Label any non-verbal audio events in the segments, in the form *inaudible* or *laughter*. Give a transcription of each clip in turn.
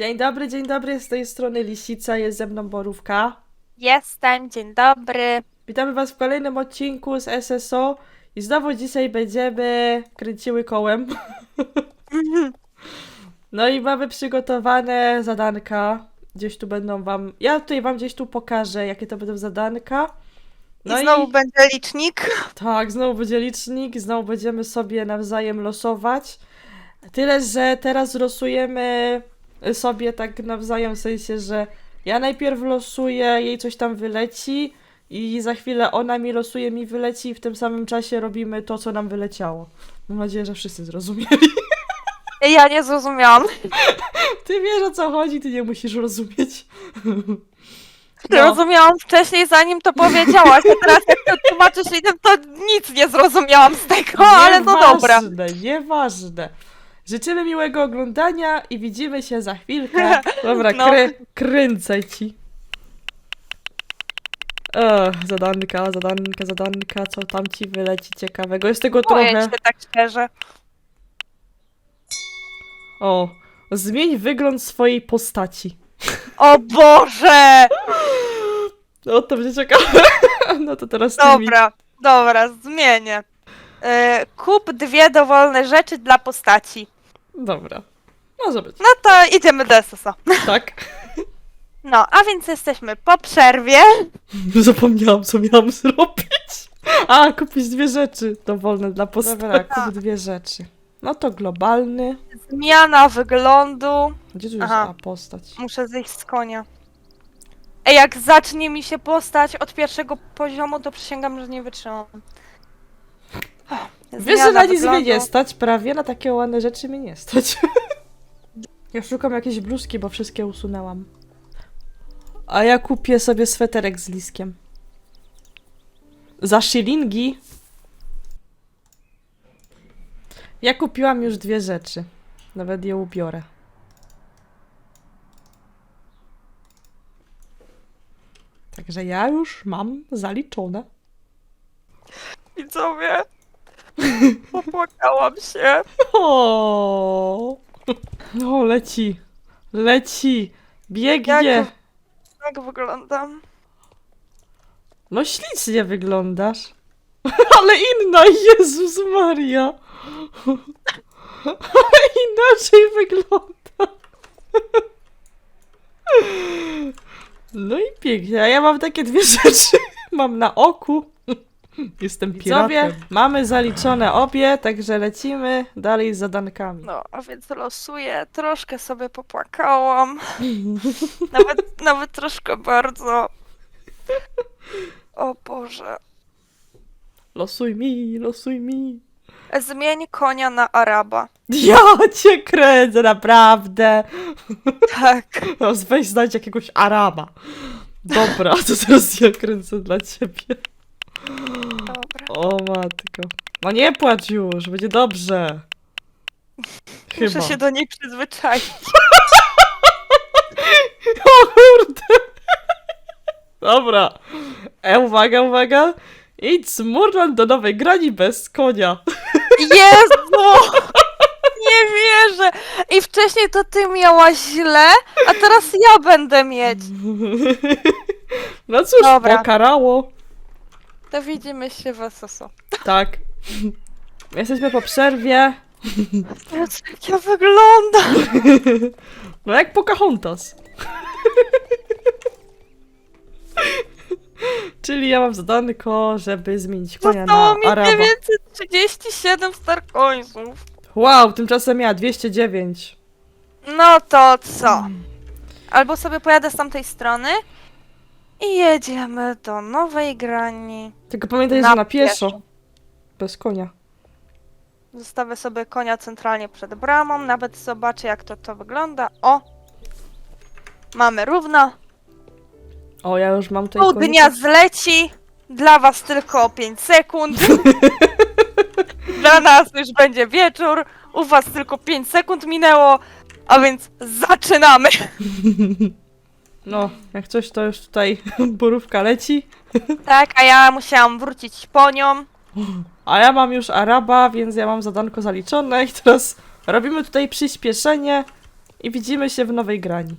Dzień dobry, dzień dobry, z tej strony Lisica, jest ze mną Borówka. Jestem, dzień dobry. Witamy Was w kolejnym odcinku z SSO i znowu dzisiaj będziemy kręciły kołem. *laughs* No i mamy przygotowane zadanka. Gdzieś tu będą Wam. Ja tutaj Wam gdzieś tu pokażę, jakie to będą zadanka. No I znowu będzie licznik. Tak, znowu będzie licznik, znowu będziemy sobie nawzajem losować. Tyle, że teraz losujemy sobie tak nawzajem, w sensie, że ja najpierw losuję, jej coś tam wyleci i za chwilę ona mi losuje, mi wyleci i w tym samym czasie robimy to, co nam wyleciało. Mam nadzieję, że wszyscy zrozumieli. Ja nie zrozumiałam. *laughs* Ty wiesz o co chodzi, ty nie musisz rozumieć. No. Zrozumiałam wcześniej, zanim to powiedziałaś, a teraz jak to tłumaczysz innym, to nic nie zrozumiałam z tego, *laughs* ale no dobra. Nieważne, nieważne. Życzymy miłego oglądania i widzimy się za chwilkę. *laughs* Dobra, No. krę, kręcę ci. O, zadanka, zadanka, zadanka, co tam ci wyleci ciekawego? Jest tego Boję trochę. się tak szczerze. O, zmień wygląd swojej postaci. O Boże! O, to będzie ciekawe. *laughs* No to teraz ty mi. Dobra, dobra, zmienię. E, kup dwie dowolne rzeczy dla postaci. Dobra. Może być. No to idziemy do SSO. Tak. No, a więc jesteśmy po przerwie. *laughs* Zapomniałam, co miałam zrobić. A, kupić dwie rzeczy dowolne dla postaci. Dobra, kup dwie rzeczy. No to globalny. Zmiana wyglądu. Gdzie tu jest Aha. a, postać? Muszę zejść z konia. Ej, jak zacznie mi się postać od pierwszego poziomu, to przysięgam, że nie wytrzymam. Wiesz, że na nic mnie nie stać, prawie na takie ładne rzeczy mnie nie stać. *laughs* ja szukam jakiejś bluzki, bo wszystkie usunęłam. A ja kupię sobie sweterek z liskiem. Za shilingi. Ja kupiłam już dwie rzeczy. Nawet je ubiorę. Także ja już mam zaliczone. Widzowie, *laughs* popłakałam się. O, *laughs* no leci, leci, biegnie. Jak- Jak wyglądam? No ślicznie wyglądasz. *laughs* Ale inna, Jezus Maria. Ale inaczej wygląda. No i pięknie, a ja mam takie dwie rzeczy. Mam na oku. *laughs* Jestem piratem. mamy zaliczone obie, także lecimy dalej z zadankami. No, a więc losuję. Troszkę sobie popłakałam. *laughs* Nawet, nawet troszkę bardzo. O Boże. Losuj mi, losuj mi. Zmień konia na Araba. Ja cię kręcę, naprawdę. Tak. No, weź znajdź jakiegoś Araba. Dobra, to teraz ja kręcę dla ciebie. Dobra. O matko. No nie płacz już, będzie dobrze. Chyba. Muszę się do niej przyzwyczaić. *laughs* O kurde. Dobra. E, uwaga, uwaga. Idź z Murland do nowej grani bez konia. Jezu! *laughs* Nie wierzę! I wcześniej to ty miałaś źle, a teraz ja będę mieć. No cóż, Dobra. pokarało. To widzimy się w SSO. Tak. Jesteśmy po przerwie. Jak ja wyglądam! *laughs* No jak Pocahontas. *laughs* Czyli ja mam zadanko, żeby zmienić konia Zostało na mi Araba. 937 Starcoinsów. Wow, tymczasem miała 209. No to co? Albo sobie pojadę z tamtej strony i jedziemy do nowej grani. Tylko pamiętaj, Na że na pieszo. pieszo. Bez konia. Zostawię sobie konia centralnie przed bramą, nawet zobaczę jak to to wygląda. O! Mamy równo. O, ja już mam tutaj Pół dnia zleci. Dla was tylko 5 sekund. *laughs* Dla nas już będzie wieczór. U was tylko 5 sekund minęło. A więc zaczynamy. *laughs* No, jak coś to już tutaj *laughs* borówka leci. Tak, a ja musiałam wrócić po nią. A ja mam już Araba, więc ja mam zadanko zaliczone i teraz robimy tutaj przyspieszenie. i widzimy się w nowej grani.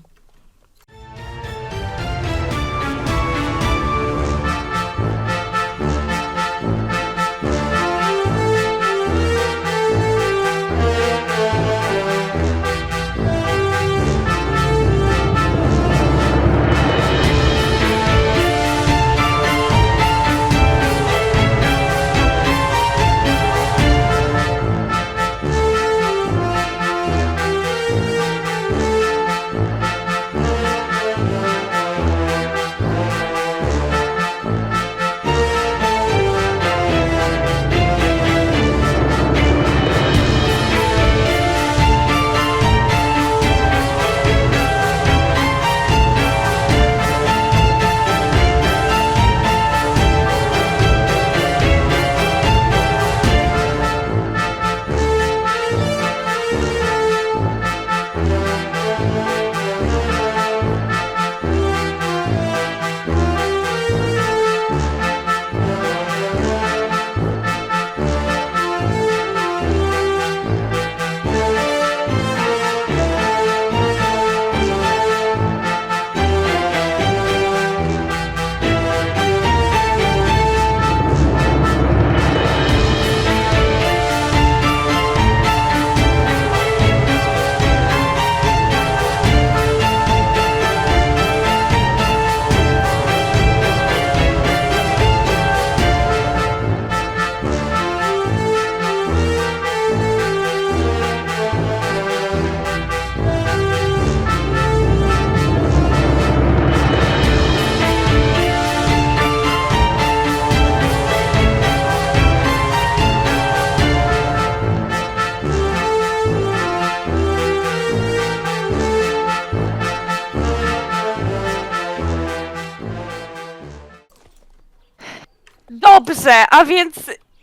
Dobrze, a więc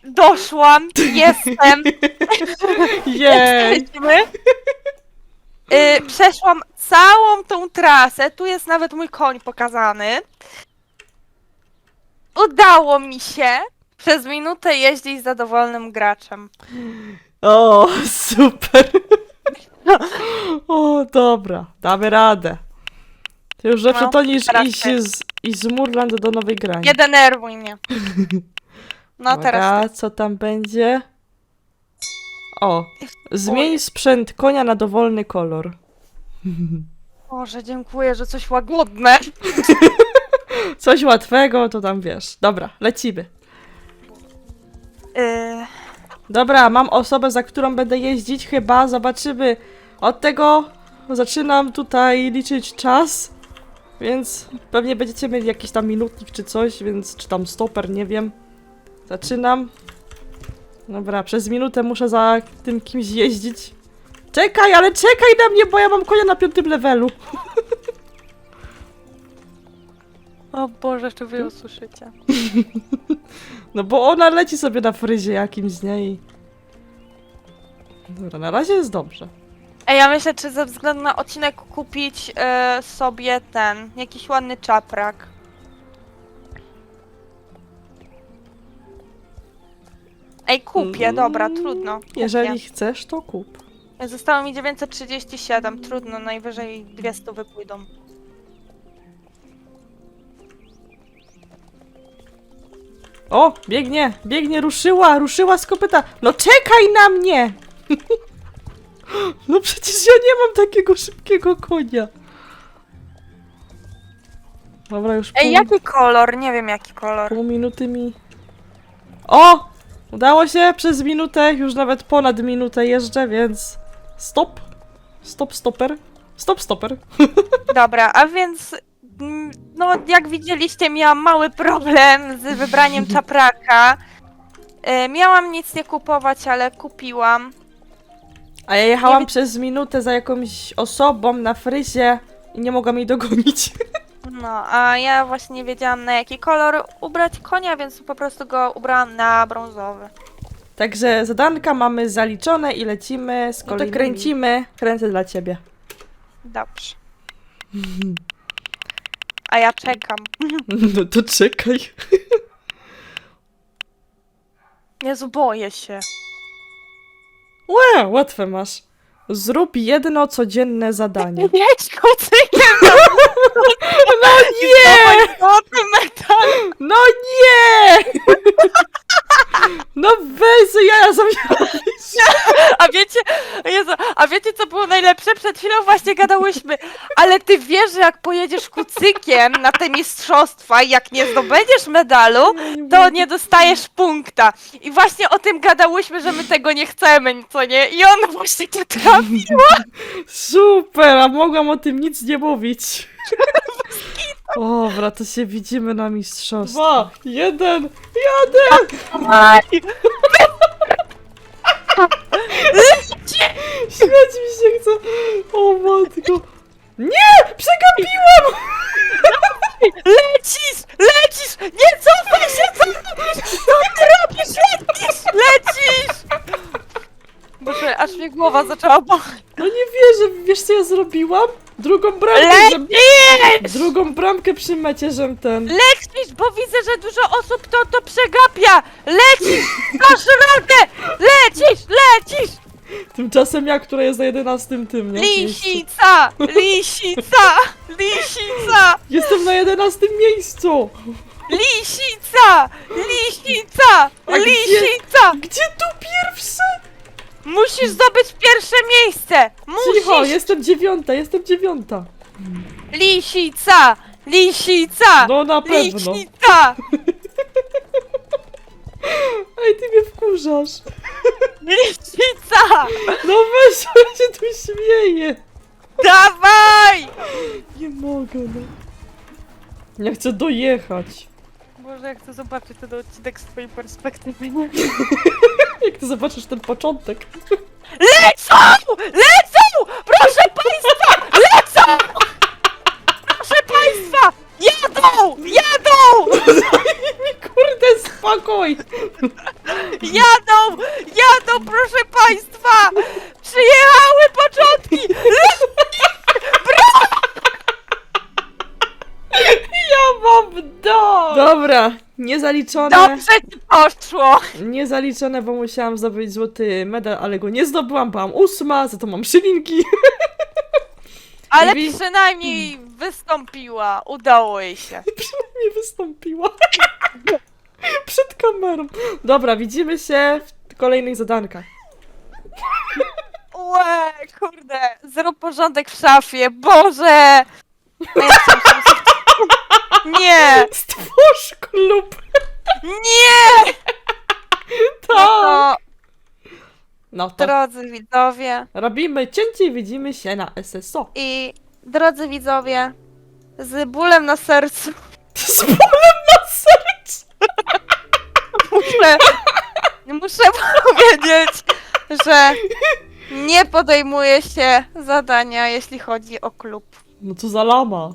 doszłam, jestem, *laughs* Jej! jesteśmy. Y, przeszłam całą tą trasę, tu jest nawet mój koń pokazany. Udało mi się przez minutę jeździć z zadowolonym graczem. O, super! *laughs* O, dobra, damy radę. To już lepsze No, to niż teraz iść ty. z, iść z Murland do nowej grani. Nie denerwuj mnie. *laughs* No teraz Uwaga, co tam będzie? O, zmień sprzęt konia na dowolny kolor. Boże, dziękuję, że coś łagodne. *laughs* Coś łatwego, to tam wiesz. Dobra, lecimy. Y, Dobra, mam osobę, za którą będę jeździć chyba. Zobaczymy. Od tego zaczynam tutaj liczyć czas. Więc pewnie będziecie mieli jakiś tam minutnik czy coś, więc czy tam stoper, nie wiem. Zaczynam. Dobra, przez minutę muszę za tym kimś jeździć. Czekaj, ale czekaj na mnie, bo ja mam konia na piątym levelu. *laughs* O Boże, czy wy usłyszycie? *laughs* No bo ona leci sobie na fryzie jakimś, nie? I... Dobra, na razie jest dobrze. Ej, ja myślę, czy ze względu na odcinek kupić e, sobie ten, jakiś ładny czaprak. Ej, kupię, dobra, Mm, trudno. Kupię. Jeżeli chcesz, to kup. Zostało mi 937, trudno, najwyżej 200 wypójdą. O, biegnie, biegnie, ruszyła, ruszyła z kopyta. No czekaj na mnie! *laughs* No przecież ja nie mam takiego szybkiego konia. Dobra, już pół, Ej, jaki kolor? Nie wiem jaki kolor. pół minuty mi... O! Udało się przez minutę, już nawet ponad minutę jeżdżę, więc... Stop! Stop, stoper. Stop, stoper. *laughs* Dobra, a więc mm, no jak widzieliście miałam mały problem z wybraniem *laughs* czapraka. E, miałam nic nie kupować, ale kupiłam. A ja jechałam Nie przez minutę za jakąś osobą na fryzie i nie mogłam jej dogonić. *laughs* No, a ja właśnie nie wiedziałam na jaki kolor ubrać konia, więc po prostu go ubrałam na brązowy. Także zadanka mamy zaliczone i lecimy z No kręci- kręcimy. Kręcę dla ciebie. Dobrze. *laughs* A ja czekam. *laughs* No to czekaj. *laughs* Jezu, boję się. Łe, łatwe masz. Zrób jedno codzienne zadanie. Jedź kucykiem No nie! złoty metal! No nie! *laughs* No weź, ja zamiast. *laughs* A wiecie, Jezu, a wiecie co było najlepsze? Przed chwilą właśnie gadałyśmy, ale ty wiesz, że jak pojedziesz kucykiem na te mistrzostwa i jak nie zdobędziesz medalu, to nie dostajesz punkta. I właśnie o tym gadałyśmy, że my tego nie chcemy, co nie? I on właśnie to trafił. Super, a mogłam o tym nic nie mówić. *laughs* Dobra, to się widzimy na mistrzostwie. Dwa, jeden, jeden! Śmiać mi się chce. O matko. Nie! Przegapiłam! *laughs* Lecisz! Lecisz! Nie cofaj się! Cofaj! Co ty robisz? Lecisz! Lecisz! Boże, aż mnie głowa zaczęła boleć. No nie wierzę, wiesz co ja zrobiłam? Drugą bramkę, żem, Lecisz! drugą bramkę przy mecie, żem ten. Lecisz, bo widzę, że dużo osób to, to przegapia! Lecisz! Masz radę! Lecisz! Lecisz! Tymczasem ja, która jest na 11 tym, nie? miejscu. Lisica! Lisica! Lisica! Jestem na 11 miejscu! Lisica! Lisica! A gdzie- Lisica! Gdzie tu pierwszy? Musisz zdobyć pierwsze miejsce! Cicho, Musisz! jestem dziewiąta, jestem dziewiąta. Lisica! Lisica! No na pewno. Lisica! Ej, ty mnie wkurzasz. Lisica! No weź, ja się tu śmieję. Dawaj! Nie mogę, no. Ja chcę dojechać. Boże, ja chcę zobaczyć ten odcinek z twojej perspektywy. nie? *laughs* Jak ty zobaczysz ten początek. Lecą! Lecą! Proszę państwa! Lecą! Proszę państwa! Jadą! Jadą! *laughs* Spokój. *laughs* Jadą! Jadą, proszę państwa! Przyjechały początki! *laughs* Ja mam do. Dobra, niezaliczone. Dobrze ci poszło! Niezaliczone, bo musiałam zdobyć złoty medal, ale go nie zdobyłam, byłam ósma, za to mam szylinki. *laughs* Ale przynajmniej wystąpiła. Udało jej się. Nie wystąpiła. Przed kamerą. Dobra, widzimy się w kolejnych zadankach. Łe, kurde, zrób porządek w szafie, Boże! Ja chciałam Nie! Stwórz klub. Nie! Tak. No, No to drodzy widzowie robimy cięcie i widzimy się na SSO. i drodzy widzowie, z bólem na sercu *laughs* Z bólem na sercu. Muszę, muszę *laughs* powiedzieć, że nie podejmuję się zadania, jeśli chodzi o klub. No co za lama.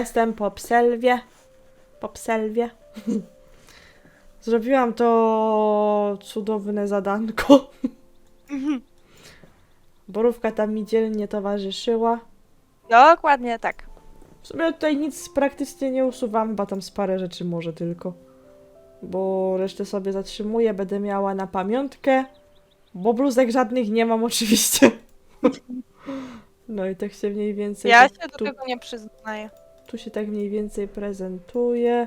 Jestem po pselwie. Po pselwie. *laughs* Zrobiłam to cudowne zadanko. *laughs* Borówka tam mi dzielnie towarzyszyła. Dokładnie tak. W sumie tutaj nic praktycznie nie usuwam, bo tam z parę rzeczy może tylko. Bo resztę sobie zatrzymuję, będę miała na pamiątkę. Bo bluzek żadnych nie mam *laughs* oczywiście. No i tak się mniej więcej. Ja tak się do tu, tego nie przyznaję. Tu się tak mniej więcej prezentuje.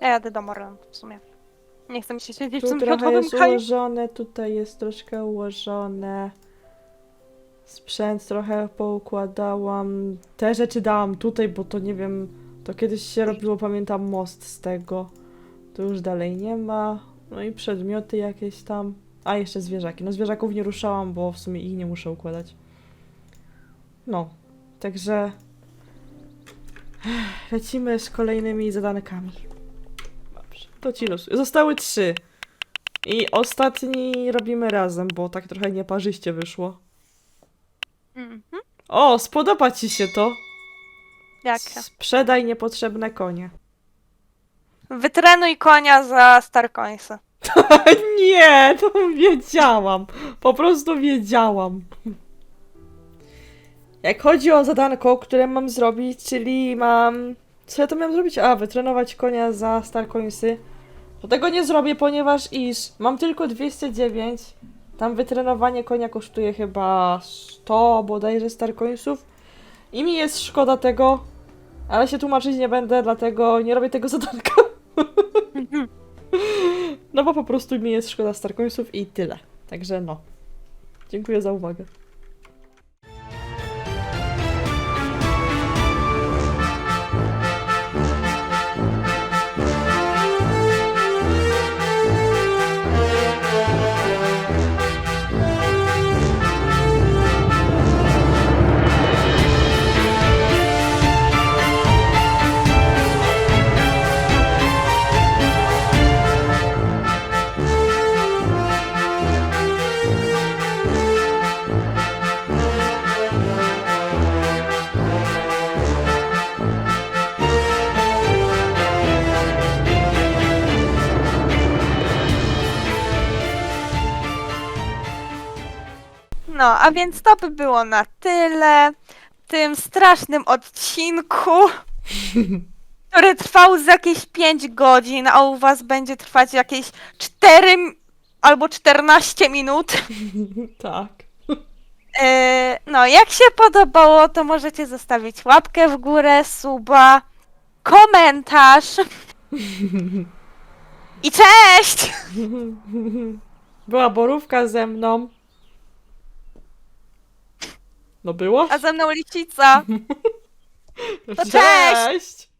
Ja jadę do Morland w sumie. Nie chcę mi się siedzieć w Tu tym trochę miodowym jest kraju. ułożone, tutaj jest troszkę ułożone. Sprzęt trochę poukładałam. Te rzeczy dałam tutaj, bo to nie wiem, to kiedyś się robiło, pamiętam, most z tego. Tu już dalej nie ma. No i przedmioty jakieś tam. A, jeszcze zwierzaki. No zwierzaków nie ruszałam, bo w sumie ich nie muszę układać. No, także lecimy z kolejnymi zadankami. Dobrze, to ci losuję. Zostały trzy. I ostatni robimy razem, bo tak trochę nieparzyście wyszło. Mhm. O, spodoba ci się to. Jakie? Sprzedaj niepotrzebne konie. Wytrenuj konia za Starcoinsy. *laughs* Nie, to wiedziałam. Po prostu wiedziałam. Jak chodzi o zadanko, które mam zrobić, czyli mam... Co ja to miałam zrobić? A, wytrenować konia za Starcoinsy. To tego nie zrobię, ponieważ iż mam tylko 209. Tam wytrenowanie konia kosztuje chyba 100 bodajże Starcoinsów. I mi jest szkoda tego, ale się tłumaczyć nie będę, dlatego nie robię tego *laughs* zadanka. No bo po prostu mi jest szkoda Starcoinsów i tyle. Także no. Dziękuję za uwagę. No, a więc to by było na tyle w tym strasznym odcinku, *laughs* który trwał z jakieś 5 godzin, a u was będzie trwać jakieś 4 m- albo 14 minut. *laughs* tak. Yy, no, jak się podobało, to możecie zostawić łapkę w górę, suba, komentarz. *laughs* I cześć! Była borówka ze mną. No było? A ze mną lisica. *laughs* Cześć! Cześć!